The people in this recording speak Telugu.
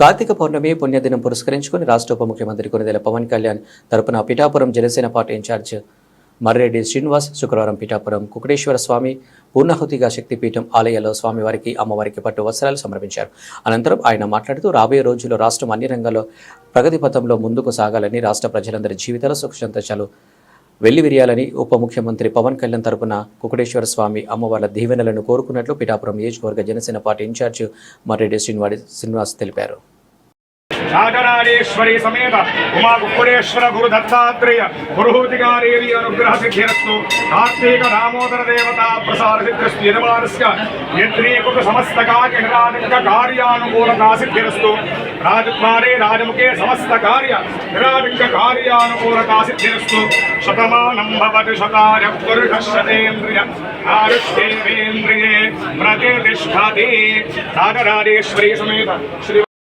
కార్తీక పౌర్ణమి పుణ్యదినం పురస్కరించుకుని రాష్ట్ర ఉప ముఖ్యమంత్రి కొనిదెల పవన్ కళ్యాణ్ తరపున పిఠాపురం జనసేన పార్టీ ఇన్ఛార్జ్ మర్రెడ్డి శ్రీనివాస్ శుక్రవారం పిఠాపురం కుకుటేశ్వర స్వామి పూర్ణాహుతిగా శక్తిపీఠం ఆలయాల్లో స్వామివారికి అమ్మవారికి పట్టు వస్త్రాలు సమర్పించారు. అనంతరం ఆయన మాట్లాడుతూ రాబోయే రోజుల్లో రాష్ట్రం అన్ని రంగాల్లో ప్రగతి పథంలో ముందుకు సాగాలని రాష్ట్ర ప్రజలందరి జీవితాల సుఖ సంతోషాలు వెల్లివిరియాలని ఉప ముఖ్యమంత్రి పవన్ కళ్యాణ్ తరపున కుకుటేశ్వర స్వామి అమ్మవార్ల దీవెనలను కోరుకున్నట్లు పిఠాపురం నియోజకవర్గ జనసేన పార్టీ ఇన్ఛార్జ్ మర్రెడ్డి శ్రీనివాస్ శ్రీనివాస్ తెలిపారు. ಶಾಕರಾರೇಶ್ವರಿ ಸಮೇತ ಉಮಾ ಕುಕ್ಕುರೇಶ್ವರ ಗುರು ದತ್ತಾತ್ರೇಯ ಪುರೋಹಿತಿಕಾ ದೇವಿ ಅನುಗ್ರಹ ಸಿದ್ಧಿರಸ್ತು ಕಾರ್ತೀಕ ದಾಮೋದರ ದೇವತಾ ಪ್ರಸಾರ ಸಿದ್ಧಸ್ತು ಯಜಮಾನಸ್ಯ ಯತ್ರೀಕೃತ ಸಮಸ್ತ ಕಾರ್ಯನಿರಾನಕ ಕಾರ್ಯಾನುಕೂಲತಾ ಸಿದ್ಧಿರಸ್ತು. ರಾಜಕುಮಾರೇ, ರಾಜಮುಖೇ, ಸಮಸ್ತ ಕಾರ್ಯ ನಿರಾನಕ ಕಾರ್ಯಾನುಕೂಲತಾ ಸಿದ್ಧಿರಸ್ತು. ಶತಮಾನಂ ಭವತಿ ಶತಾರ್ಯ ಪುರುಷೇಂದ್ರಿಯ ಶತೇಂದ್ರಿಯ ಆಯುಷ್ಯೇಂದ್ರಿಯೇ ಪ್ರತಿಷ್ಠತಿ. ಸಾಗರಾದೇಶ್ವರಿ ಸಮೇತ ಶ್ರೀ